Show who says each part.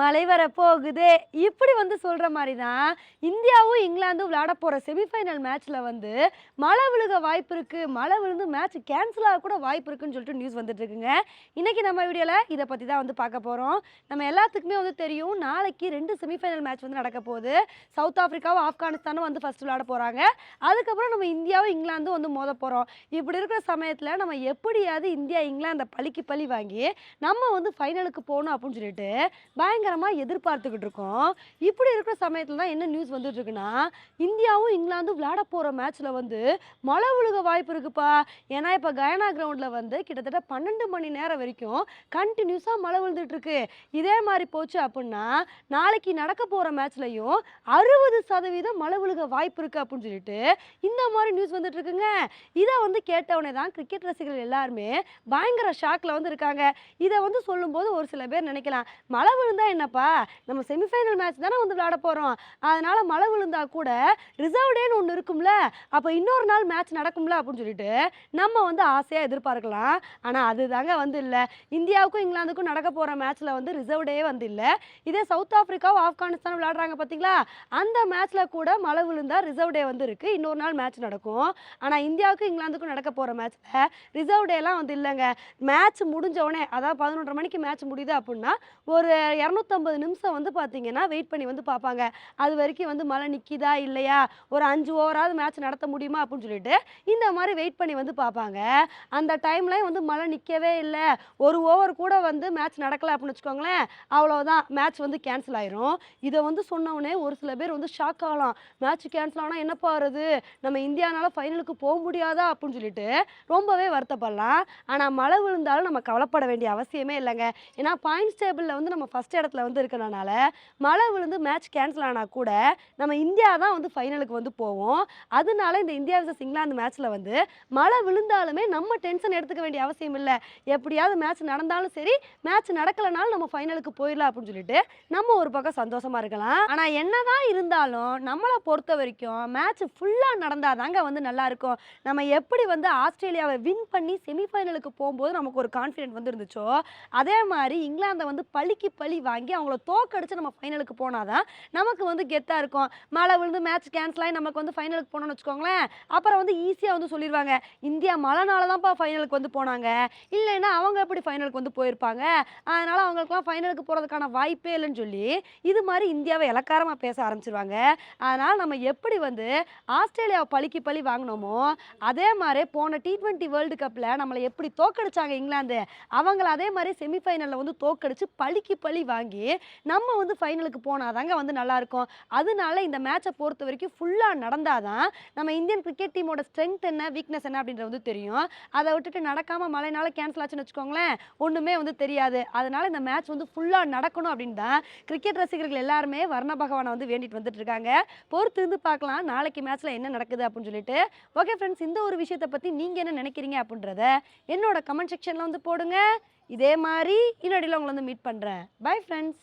Speaker 1: மழை வரப்போகுது இப்படி வந்து சொல்கிற மாதிரி தான் இந்தியாவும் இங்கிலாந்தும் விளையாட போகிற செமிஃபைனல் மேட்ச்சில் வந்து மழை விழுக வாய்ப்பு இருக்குது மழை விழுந்து மேட்ச் கேன்சல் ஆக கூட வாய்ப்பு இருக்குன்னு சொல்லிட்டு நியூஸ் வந்துட்டு இருக்குங்க. இன்றைக்கி நம்ம வீடியோவில் இதை பற்றி தான் வந்து பார்க்க போகிறோம் நம்ம எல்லாத்துக்குமே வந்து தெரியும் நாளைக்கு ரெண்டு செமிஃபைனல் மேட்ச் வந்து நடக்க போகுது. சவுத் ஆஃப்ரிக்காவும் ஆப்கானிஸ்தானும் வந்து ஃபஸ்ட்டு விளையாட போகிறாங்க அதுக்கப்புறம் நம்ம இந்தியாவும் இங்கிலாந்தும் வந்து மோத போகிறோம் இப்படி இருக்கிற சமயத்தில் நம்ம எப்படியாவது இந்தியா இங்கிலாந்தை பழிக்கு பழி வாங்கி நம்ம வந்து ஃபைனலுக்கு போகணும் அப்படின்னு சொல்லிட்டு பயங்கரமாக எதிர்பார்த்துக்கிட்டு இருக்கோம். இப்படி இருக்கிற சமயத்தில் தான் என்ன நியூஸ் வந்துட்டு இருக்குன்னா இந்தியாவும் இங்கிலாந்தும் விளையாட போகிற மேட்ச்சில் வந்து மழை விழுக வாய்ப்பு இருக்குப்பா. ஏன்னா இப்போ கயனா கிரவுண்டில் வந்து கிட்டத்தட்ட பன்னெண்டு மணி நேரம் வரைக்கும் கண்டினியூஸாக மழை விழுந்துட்டு இருக்கு இதே மாதிரி போச்சு அப்படின்னா நாளைக்கு நடக்க போகிற மேட்ச்லையும் அறுபது சதவீதம் மழை விழுக வாய்ப்பு இருக்கு அப்படின்னு சொல்லிட்டு இந்த மாதிரி நியூஸ் வந்துட்டு இருக்குங்க இதை வந்து கேட்டவுடனே தான் கிரிக்கெட் ரசிகர்கள் எல்லாருமே பயங்கர ஷாக்கில் வந்து இருக்காங்க. இதை வந்து சொல்லும்போது ஒரு சில பேர் நினைக்கலாம் மழை விழுந்து என்னப்பா? நம்ம செமிஃபைனல் மேட்ச் தானே வந்து விளையாட போகிறோம் அதனால் மழை விழுந்தா கூட ரிசர்வ் டேன்னு ஒன்று இருக்கும்ல அப்போ இன்னொரு நாள் மேட்ச் நடக்கும்ல அப்படின்னு சொல்லிட்டு நம்ம வந்து ஆசையாக எதிர்பார்க்கலாம். ஆனால் அது தாங்க வந்து இல்லை. இந்தியாவுக்கும் இங்கிலாந்துக்கும் நடக்க போகிற மேட்ச்சில் வந்து ரிசர்வ் டே வந்து இல்லை. இதே சவுத் ஆஃப்ரிக்காவும் ஆப்கானிஸ்தான் விளையாடுறாங்க பார்த்தீங்களா அந்த மேட்ச்சில் கூட மழை விழுந்தா ரிசர்வ் டே வந்து இருக்குது இன்னொரு நாள் மேட்ச் நடக்கும். ஆனால் இந்தியாவுக்கும் இங்கிலாந்துக்கும் நடக்க போகிற மேட்ச்சில் ரிசர்வ் டேலாம் வந்து இல்லைங்க. மேட்ச் முடிஞ்ச உடனே அதாவது பதினொன்றரை மணிக்கு மேட்ச் முடியுது அப்படின்னா ஒரு இரநூத்தம்பது நிமிஷம் வந்து பார்த்தீங்கன்னா வெயிட் பண்ணி வந்து பார்ப்பாங்க. அது வரைக்கும் வந்து மழை நிற்கிதா இல்லையா? ஒரு அஞ்சு ஓவராவது மேட்ச் நடத்த முடியுமா? அப்படின்னு சொல்லிட்டு இந்த மாதிரி வெயிட் பண்ணி வந்து பார்ப்பாங்க. அந்த டைம்ல வந்து மழை நிற்கவே இல்லை. ஒரு ஓவர் கூட வந்து மேட்ச் நடக்கலை அப்படின்னு வச்சுக்கோங்களேன் அவ்வளோதான் மேட்ச் வந்து கேன்சல் ஆயிரும். இதை வந்து சொன்ன ஒரு சில பேர் வந்து ஷாக் ஆகலாம். மேட்ச் கேன்சல் ஆனால் என்னப்பா வருது? நம்ம இந்தியானால ஃபைனலுக்கு போக முடியாதா? அப்படின்னு சொல்லிட்டு ரொம்பவே வருத்தப்படலாம். ஆனால் மழை விழுந்தாலும் நம்ம கவலைப்பட வேண்டிய அவசியமே இல்லைங்க. ஏன்னா பாயிண்ட்ஸ் டேபிளில் வந்து நம்ம ஃபஸ்ட் இடத்துல வந்து இருக்கிறனால மழை விழுந்து மேட்ச் கேன்சல் ஆனால் கூட நம்ம இந்தியா தான் வந்து ஃபைனலுக்கு வந்து போவோம். அதனால இந்த இந்தியா விசஸ் இங்கிலாந்து மேட்ச்சில் வந்து மழை விழுந்தாலுமே நம்ம டென்ஷன் எடுத்துக்க வேண்டிய அவசியம் இல்லை. எப்படியாவது மேட்ச் நடந்தாலும் சரி மேட்ச் நடக்கலைனாலும் நம்ம ஃபைனலுக்கு போயிடலாம் அப்படின்னு சொல்லிட்டு நம்ம ஒரு பக்கம் சந்தோஷமா இருக்கலாம். ஆனால் என்னதான் இருந்தாலும் நம்மளை பொறுத்த வரைக்கும் மேட்ச் ஃபுல்லாக நடந்தால் தாங்க வந்து நல்லா இருக்கும். நம்ம எப்படி வந்து ஆஸ்திரேலியாவை வின் பண்ணி செமிஃபைனலுக்கு போகும்போது நமக்கு ஒரு கான்ஃபிடென்ட் வந்து இருந்துச்சோ அதே மாதிரி இங்கிலாந்தை வந்து பழிக்கு பழி வாங்கி அவங்கள தோக்கடிச்சு நம்ம ஃபைனலுக்கு போனாதான் நமக்கு வந்து கெத்தாக இருக்கும். மழை விழுந்து மேட்ச் கேன்சல் ஆகி நமக்கு வந்து ஃபைனலுக்கு போனோம்னு வச்சுக்கோங்களேன் அப்புறம் வந்து ஈஸியாக வந்து சொல்லிடுவாங்க இந்தியா மழைனால தான்ப்பா ஃபைனலுக்கு வந்து போனாங்க. இல்லைன்னா அவங்க எப்படி ஃபைனலுக்கு வந்து போயிருப்பாங்க? அதனால் அவங்களுக்குலாம் ஃபைனலுக்கு போகிறதுக்கான வாய்ப்பே இல்லைன்னு சொல்லி இது மாதிரி இந்தியாவை இலக்காரமாக பேச ஆரம்பிச்சிருவாங்க. அதனால் நம்ம எப்படி வந்து ஆஸ்திரேலியாவை பழிக்கு பழி வாங்கினோமோ அதே மாதிரி போன டி ட்வெண்ட்டி வேர்ல்டு கப்பில் நம்மளை எப்படி தோக்கடிச்சாங்க இங்கிலாந்து அவங்கள அதே மாதிரி செமிஃபைனலில் வந்து தோக்கடிச்சு பழிக்கு பழி வாங்கி நம்ம வந்து ஃபைனலுக்கு போனால் தாங்க வந்து நல்லாயிருக்கும். அதனால இந்த மேட்சை பொறுத்த வரைக்கும் ஃபுல்லாக நடந்தால் தான் நம்ம இந்தியன் கிரிக்கெட் டீமோட ஸ்ட்ரென்த் என்ன வீக்னஸ் என்ன அப்படின்றது வந்து தெரியும். அதை விட்டுட்டு நடக்காமல் மழைனால கேன்சல் ஆச்சுன்னு வச்சுக்கோங்களேன் ஒன்றுமே வந்து தெரியாது. அதனால இந்த மேட்ச் வந்து ஃபுல்லாக நடக்கணும் அப்படின்னு தான் கிரிக்கெட் ரசிகர்கள் எல்லாருமே வர்ண பகவானை வந்து வேண்டிட்டு வந்துட்டு இருக்காங்க. பொறுத்து இருந்து பார்க்கலாம் நாளைக்கு மேட்ச்சில் என்ன நடக்குது அப்படின்னு சொல்லிட்டு. ஓகே ஃப்ரெண்ட்ஸ் இந்த ஒரு விஷயத்தை பற்றி நீங்கள் என்ன நினைக்கிறீங்க அப்படின்றத என்னோட கமெண்ட் செக்ஷனில் வந்து போடுங்க. இதே மாதிரி இன்னடியில் உங்களை வந்து மீட் பண்ணுறேன் பை ஃப்ரெண்ட்ஸ்